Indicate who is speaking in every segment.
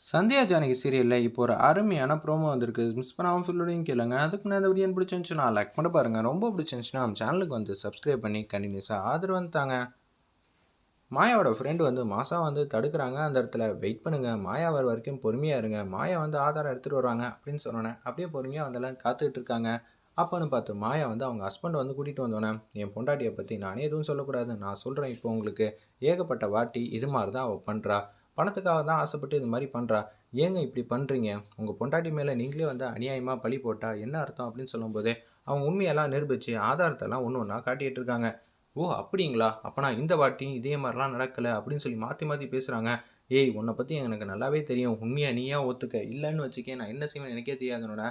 Speaker 1: சந்தியா ஜானகி சீரியலில் இப்போ ஒரு அருமையான ப்ரோமோ வந்திருக்கு. மிஸ் பண்ணாமல் ஃபுல்லோடையும் கேளுங்க. அதுக்கு நான் இந்த வீடியோ பிடிச்சிருந்துச்சுன்னா லைக் பண்ண பாருங்கள் ரொம்ப பிடிச்சிருந்துச்சுன்னா நம்ம சேனலுக்கு வந்து சப்ஸ்கிரைப் பண்ணி கண்டினியூஸாக ஆதரவு வந்து தாங்க. மாயாவோட ஃப்ரெண்டு வந்து மாசா வந்து தடுக்கிறாங்க. அந்த இடத்துல வெயிட் பண்ணுங்கள் மாயா வர வரைக்கும் பொறுமையாக இருங்க. மாயா வந்து ஆதாரம் எடுத்துகிட்டு வருவாங்க அப்படின்னு சொன்னோன்னே அப்படியே பொறுமையாக வந்தெல்லாம் காத்துக்கிட்டு இருக்காங்க. அப்போன்னு பார்த்து மாயா வந்து அவங்க ஹஸ்பண்ட் வந்து கூட்டிகிட்டு வந்தோன்னே என் பொண்டாட்டியை பற்றி நானே எதுவும் சொல்லக்கூடாது நான் சொல்கிறேன் இப்போ உங்களுக்கு. ஏகப்பட்ட வாட்டி இது மாதிரி தான் அவள் பண்ணுறா பணத்துக்காக தான் ஆசைப்பட்டு இது மாதிரி பண்ணுறா ஏங்க இப்படி பண்ணுறீங்க உங்கள் பொண்டாட்டி மேலே நீங்களே வந்து அநியாயமாக பழி போட்டால் என்ன அர்த்தம் அப்படின்னு சொல்லும்போது அவங்க உண்மையெல்லாம் நிரூபித்து ஆதாரத்தெல்லாம் ஒன்று ஒன்றா காட்டிகிட்டு இருக்காங்க. ஓ அப்படிங்களா? அப்போனா இந்த வாட்டி இதே மாதிரிலாம் நடக்கலை அப்படின்னு சொல்லி மாற்றி மாற்றி பேசுகிறாங்க ஏய் உன்னை பற்றி எனக்கு நல்லாவே தெரியும். உண்மையாக நீயா ஒத்துக்க. இல்லைன்னு வச்சுக்கே நான் என்ன செய்வேன் எனக்கே தெரியாதுனோட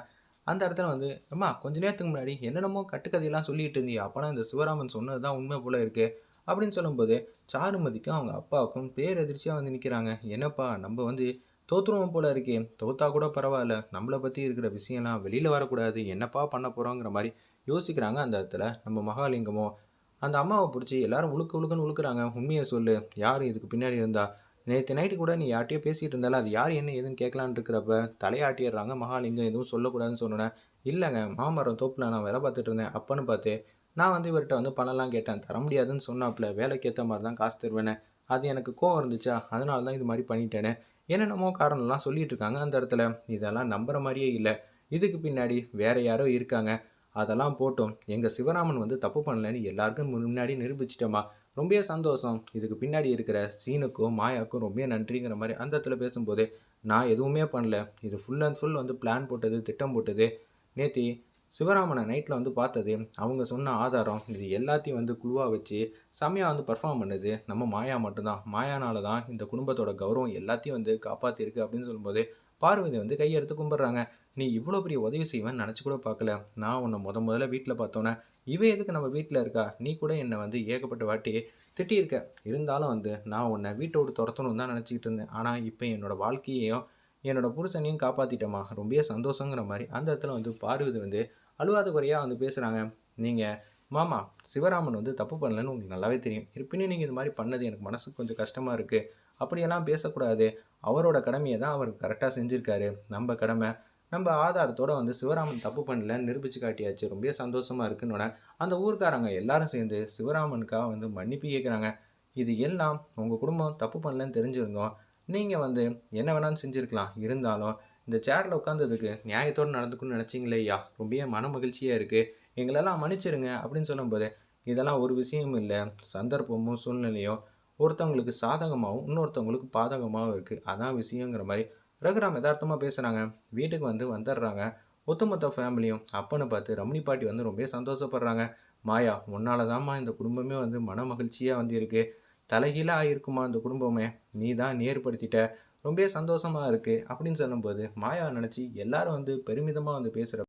Speaker 1: அந்த இடத்துல வந்து அம்மா கொஞ்ச நேரத்துக்கு முன்னாடி என்னென்னமோ கட்டுக்கதையெல்லாம் சொல்லிட்டு இருந்தியா. அப்போனா இந்த சிவராமன் சொன்னது தான் உண்மை போல இருக்குது அப்படின்னு சொல்லும்போது சாருமதிக்கும் அவங்க அப்பாவுக்கும் பேரதிர்ச்சியாக வந்து நிற்கிறாங்க என்னப்பா நம்ம வந்து தோற்றுருவோம் போல இருக்கே. தோத்தா கூட பரவாயில்ல. நம்மளை பற்றி இருக்கிற விஷயம்லாம் வெளியில் வரக்கூடாது. என்னப்பா பண்ண போகிறோங்கிற மாதிரி யோசிக்கிறாங்க அந்த இடத்துல நம்ம மகாலிங்கமோ. அந்த அம்மாவை பிடிச்சி எல்லாரும் உழுக்கு உழுக்குன்னு உழுக்குறாங்க. உண்மையை சொல்லு. யார் இதுக்கு பின்னாடி இருந்தா? நேற்று நைட்டு கூட நீ யார்ட்டையோ பேசிகிட்டு இருந்தால அது யார் என்ன ஏதுன்னு கேட்கலான்னு இருக்கிறப்ப தலையாட்டிடுறாங்க மகாலிங்கம். எதுவும் சொல்லக்கூடாதுன்னு சொன்னேன் இல்லைங்க மாமரம் தோப்பில் நான் வேலை பார்த்துட்டு இருந்தேன். அப்பன்னு பார்த்து நான் வந்து இவர்கிட்ட வந்து பணம்லாம் கேட்டேன். தர முடியாதுன்னு சொன்னாப்புல. வேலைக்கு ஏற்ற மாதிரி தான் காசு தருவேனே அது எனக்கு கோவம் இருந்துச்சா? அதனால தான் இது மாதிரி பண்ணிட்டேனே என்னென்னமோ காரணம்லாம் சொல்லிட்டு இருக்காங்க அந்த இடத்துல. இதெல்லாம் நம்புகிற மாதிரியே இல்லை. இதுக்கு பின்னாடி வேற யாரோ இருக்காங்க. அதெல்லாம் போட்டோம். எங்கள் சிவராமன் வந்து தப்பு பண்ணலன்னு எல்லாருக்கும் முன்னாடி நிரூபிச்சிட்டோமா? ரொம்ப சந்தோஷம். இதுக்கு பின்னாடி இருக்கிற சீனுக்கும் மாயாவுக்கும் ரொம்ப நன்றிங்கிற மாதிரி அந்த இடத்துல பேசும்போது நான் எதுவுமே பண்ணல. இது ஃபுல் அண்ட் ஃபுல் வந்து பிளான் போட்டது திட்டம் போட்டது. நேத்தி சிவராமனை நைட்டில் வந்து பார்த்தது அவங்க சொன்ன ஆதாரம் இது எல்லாத்தையும் வந்து குழுவாக வச்சு செம்மையாக வந்து பர்ஃபார்ம் பண்ணுது நம்ம மாயா மட்டும்தான். மாயானால தான் இந்த குடும்பத்தோட கௌரவம் எல்லாத்தையும் வந்து காப்பாற்றிருக்கு அப்படின்னு சொல்லும்போது பார்வதி வந்து கையெடுத்து கும்பிட்றாங்க. நீ இவ்வளோ பெரிய உதவி செய்வேன்னு நினச்சி கூட பார்க்கல. நான் உன்னை முத முதல்ல வீட்டில் பார்த்தோன்னே இவன் எதுக்கு நம்ம வீட்டில் இருக்கா? நீ கூட என்னை வந்து ஏகப்பட்ட வாட்டி திட்டியிருக்க. இருந்தாலும் வந்து நான் உன்னை வீட்டை விட்டு துரத்தணும்னு தான் நினச்சிக்கிட்டு இருந்தேன். ஆனால் இப்போ என்னோடய வாழ்க்கையையும் என்னோட புருஷனையும் காப்பாற்றிட்டோமா ரொம்ப சந்தோஷங்கிற மாதிரி அந்த இடத்துல வந்து பார்வதி வந்து அழுவாத குறையாக வந்து பேசுகிறாங்க நீங்கள் மாமா சிவராமன் வந்து தப்பு பண்ணலன்னு உங்களுக்கு நல்லாவே தெரியும். இருப்பினும் நீங்கள் இது மாதிரி பண்ணது எனக்கு மனசுக்கு கொஞ்சம் கஷ்டமாக இருக்குது அப்படியெல்லாம் பேசக்கூடாது. அவரோட கடமையை தான் அவர் கரெக்டாக செஞ்சுருக்காரு. நம்ம கடமை நம்ம ஆதாரத்தோடு வந்து சிவராமன் தப்பு பண்ணலன்னு நிரூபித்து காட்டியாச்சு. ரொம்ப சந்தோஷமாக இருக்குன்னு அந்த ஊருக்காரங்க எல்லாரும் சேர்ந்து சிவராமனுக்காக வந்து மன்னிப்பு கேட்குறாங்க இது எல்லாம் உங்கள் குடும்பம் தப்பு பண்ணலன்னு தெரிஞ்சிருந்தோம். நீங்கள் வந்து என்ன வேணாலும் செஞ்சுருக்கலாம். இருந்தாலும் இந்த சேரில் உட்காந்ததுக்கு நியாயத்தோடு நடந்துக்கணும்னு நினச்சிங்களே ஐயா. ரொம்ப மன மகிழ்ச்சியாக இருக்குது எங்களெல்லாம் மன்னிச்சிருங்க அப்படின்னு சொல்லும்போது இதெல்லாம் ஒரு விஷயமும் இல்லை. சந்தர்ப்பமும் சூழ்நிலையும் ஒருத்தவங்களுக்கு சாதகமாகவும் இன்னொருத்தவங்களுக்கு பாதகமாகவும் இருக்குது அதான் விஷயங்கிற மாதிரி ரகுராம் யதார்த்தமாக பேசுகிறாங்க வீட்டுக்கு வந்து வந்துடுறாங்க. ஒத்துமொத்த ஃபேமிலியும் அப்பன்னு பார்த்து ரமணி பாட்டி வந்து ரொம்ப சந்தோஷப்படுறாங்க. மாயா உன்னால தான்மா இந்த குடும்பமே வந்து மன மகிழ்ச்சியாக வந்து இருக்குது தலைகீழாக ஆகிருக்குமா அந்த குடும்பமே? நீ தான் நேர்படுத்திட்ட. ரொம்ப சந்தோஷமாக இருக்குது அப்படின்னு சொல்லும்போது மாயாவை நினச்சி எல்லாரும் வந்து பெருமிதமாக வந்து பேசுகிற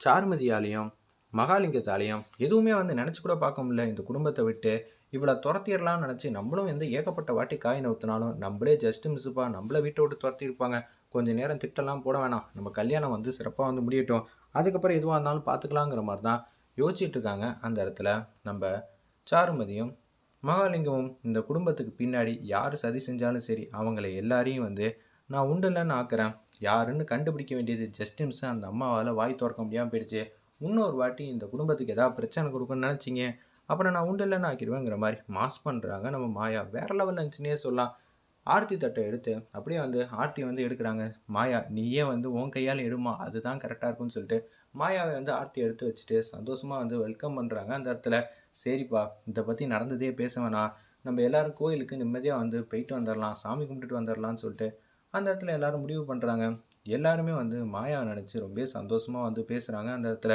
Speaker 1: சாருமதியாலையும் மகாலிங்கத்தாலையும் எதுவுமே வந்து நினச்சி கூட பார்க்க முடியல. இந்த குடும்பத்தை விட்டு இவளை துரத்திடலாம்னு நினச்சி நம்மளும் எந்த ஏகப்பட்ட வாட்டி காய் நவுத்தினாலும் நம்மளே ஜஸ்ட் மிஸ்ஸுப்பா நம்மளை வீட்டை விட்டு துரத்திருப்பாங்க கொஞ்சம் நேரம் திட்டெல்லாம் போட வேணாம். நம்ம கல்யாணம் வந்து சிறப்பாக வந்து முடியட்டும். அதுக்கப்புறம் எதுவாக இருந்தாலும் பார்த்துக்கலாங்கிற மாதிரி தான் யோசிச்சுட்டு இருக்காங்க. அந்த இடத்துல நம்ம சாருமதியும் மகாலிங்கமும் இந்த குடும்பத்துக்கு பின்னாடி யார் சதி செஞ்சாலும் சரி அவங்கள எல்லாரையும் வந்து நான் உண்டுலன்னு ஆக்குறேன். யாருன்னு கண்டுபிடிக்க வேண்டியது ஜஸ்டிம்ஸ் அந்த அம்மாவால் வாய் திறக்க முடியாமல் போயிடுச்சு. இன்னொரு வாட்டி இந்த குடும்பத்துக்கு ஏதாவது பிரச்சனை கொடுக்குன்னு நினச்சிங்க. அப்புறம் நான் உண்டு இல்லைன்னு ஆக்கிடுவேங்கிற மாதிரி மாஸ் பண்ணுறாங்க நம்ம மாயா. வேற லெவலில் இருந்துச்சுன்னே சொல்லலாம். ஆர்த்தி தட்டை எடுத்து அப்படியே வந்து ஆர்த்தி வந்து எடுக்கிறாங்க. மாயா நீயே வந்து உன் கையால் எடுமா? அதுதான் கரெக்டாக இருக்கும்னு சொல்லிட்டு மாயாவை வந்து ஆர்த்தி எடுத்து வச்சுட்டு சந்தோஷமாக வந்து வெல்கம் பண்ணுறாங்க அந்த இடத்துல சரிப்பா இதை பற்றி நடந்ததே பேச வேணாம். நம்ம எல்லோரும் கோயிலுக்கு நிம்மதியாக வந்து போயிட்டு வந்துடலாம் சாமி கும்பிட்டுட்டு வந்துடலாம்னு சொல்லிட்டு அந்த இடத்துல எல்லோரும் முடிவு பண்ணுறாங்க எல்லாருமே வந்து மாயாவை நினச்சி ரொம்ப சந்தோஷமாக வந்து பேசுகிறாங்க அந்த இடத்துல